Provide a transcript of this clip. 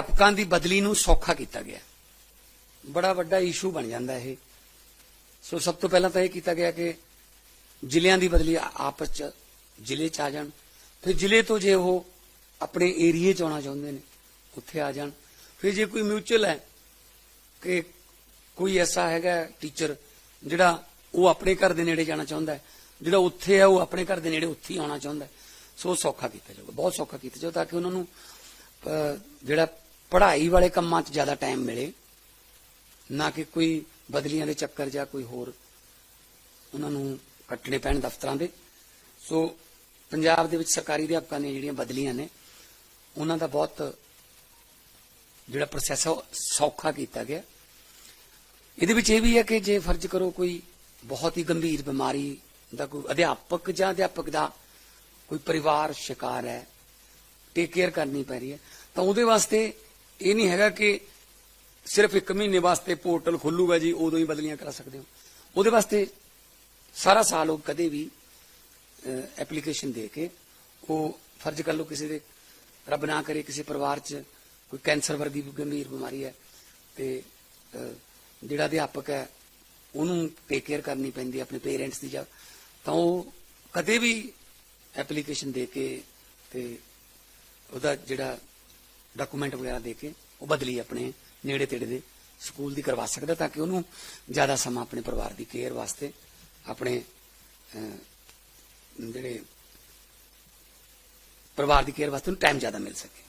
ਅਧਿਆਪਕਾਂ ਦੀ ਬਦਲੀ ਨੂੰ ਸੌਖਾ ਕੀਤਾ ਗਿਆ। ਬੜਾ ਵੱਡਾ ਇਸ਼ੂ ਬਣ ਜਾਂਦਾ ਇਹ। ਸੋ ਸਭ ਤੋਂ ਪਹਿਲਾਂ ਤਾਂ ਇਹ ਕੀਤਾ ਗਿਆ ਕਿ ਜ਼ਿਲ੍ਹਿਆਂ ਦੀ ਬਦਲੀ ਆਪਸ ਚ ਜ਼ਿਲ੍ਹੇ ਚ ਆ ਜਾਣ। ਫਿਰ ਜ਼ਿਲ੍ਹੇ ਤੋਂ ਜੇ ਉਹ ਆਪਣੇ ਏਰੀਏ ਚ ਆਉਣਾ ਚਾਹੁੰਦੇ ਨੇ, ਉੱਥੇ ਆ ਜਾਣ। ਫਿਰ ਜੇ ਕੋਈ ਮਿਊਚੁਅਲ ਹੈ ਕਿ ਕੋਈ ਐਸਾ ਹੈਗਾ ਟੀਚਰ ਜਿਹੜਾ ਉਹ ਆਪਣੇ ਘਰ ਦੇ ਨੇੜੇ ਜਾਣਾ ਚਾਹੁੰਦਾ ਜਿਹੜਾ ਉੱਥੇ ਹੈ ਉਹ ਆਪਣੇ ਘਰ ਦੇ ਨੇੜੇ ਉੱਥੇ ਹੀ ਆਉਣਾ ਚਾਹੁੰਦਾ ਸੋ ਉਹ ਸੌਖਾ ਕੀਤਾ ਜਾਊਗਾ, ਬਹੁਤ ਸੌਖਾ ਕੀਤਾ ਜਾਊ ਤਾਂ ਕਿ ਉਹਨਾਂ ਨੂੰ ਜਿਹੜਾ ਪੜ੍ਹਾਈ ਵਾਲੇ ਕੰਮਾਂ 'ਚ ਜ਼ਿਆਦਾ ਟਾਈਮ ਮਿਲੇ, ਨਾ ਕਿ ਕੋਈ ਬਦਲੀਆਂ ਦੇ ਚੱਕਰ ਜਾਂ ਕੋਈ ਹੋਰ ਉਹਨਾਂ ਨੂੰ ਕੱਟਣੇ ਪੈਣ ਦਫ਼ਤਰਾਂ ਦੇ। ਸੋ ਪੰਜਾਬ ਦੇ ਵਿੱਚ ਸਰਕਾਰੀ ਅਧਿਆਪਕਾਂ ਦੀਆਂ ਜਿਹੜੀਆਂ ਬਦਲੀਆਂ ਨੇ, ਉਹਨਾਂ ਦਾ ਬਹੁਤ ਜਿਹੜਾ ਪ੍ਰੋਸੈਸ ਹੈ ਉਹ ਸੌਖਾ ਕੀਤਾ ਗਿਆ। ਇਹਦੇ ਵਿੱਚ ਇਹ ਵੀ ਹੈ ਕਿ ਜੇ ਫਰਜ਼ ਕਰੋ ਕੋਈ ਬਹੁਤ ਹੀ ਗੰਭੀਰ ਬਿਮਾਰੀ ਦਾ ਕੋਈ ਅਧਿਆਪਕ ਜਾਂ ਅਧਿਆਪਕ ਦਾ ਕੋਈ ਪਰਿਵਾਰ ਸ਼ਿਕਾਰ ਹੈ ਟੇਕ ਕੇਅਰ ਕਰਨੀ ਪੈ ਰਹੀ ਹੈ, ਤਾਂ ਉਹਦੇ ਵਾਸਤੇ ਇਹ ਨਹੀਂ ਹੈਗਾ ਕਿ ਸਿਰਫ ਇੱਕ ਮਹੀਨੇ ਵਾਸਤੇ ਪੋਰਟਲ ਖੁੱਲੂਗਾ ਜੀ, ਉਦੋਂ ਹੀ ਬਦਲੀਆਂ ਕਰਾ ਸਕਦੇ ਹੋ। ਉਹਦੇ ਵਾਸਤੇ ਸਾਰਾ ਸਾਲ ਉਹ ਕਦੇ ਵੀ ਐਪਲੀਕੇਸ਼ਨ ਦੇ ਕੇ ਉਹ ਫਰਜ਼ ਕਰ ਲਓ ਕਿਸੇ ਦੇ, ਰੱਬ ਨਾ ਕਰੇ ਕਿਸੇ ਪਰਿਵਾਰ 'ਚ ਕੋਈ ਕੈਂਸਰ ਵਰਗੀ ਗੰਭੀਰ ਬਿਮਾਰੀ ਹੈ ਤੇ ਜਿਹੜਾ ਅਧਿਆਪਕ ਹੈ, ਉਹਨੂੰ ਟੇਕ ਕੇਅਰ ਕਰਨੀ ਪੈਂਦੀ ਆਪਣੇ ਪੇਰੈਂਟਸ ਦੀ ਜਾਂ ਤਾਂ ਉਹ ਕਦੇ ਵੀ ਐਪਲੀਕੇਸ਼ਨ ਦੇ ਕੇ ਤੇ ਉਹਦਾ ਜਿਹੜਾ ਡਾਕੂਮੈਂਟ ਵਗੈਰਾ ਦੇ ਕੇ ਉਹ ਬਦਲੀ ਆਪਣੇ ਨੇੜੇ ਤੇੜੇ ਦੇ ਸਕੂਲ ਦੀ ਕਰਵਾ ਸਕਦਾ ਤਾਂ ਕਿ ਉਹਨੂੰ ਜ਼ਿਆਦਾ ਸਮਾਂ ਆਪਣੇ ਪਰਿਵਾਰ ਦੀ ਕੇਅਰ ਵਾਸਤੇ ਆਪਣੇ ਜਿਹੜੇ ਪਰਿਵਾਰ ਦੀ ਕੇਅਰ ਵਾਸਤੇ ਉਹਨੂੰ ਟਾਈਮ ਜ਼ਿਆਦਾ ਮਿਲ ਸਕੇ।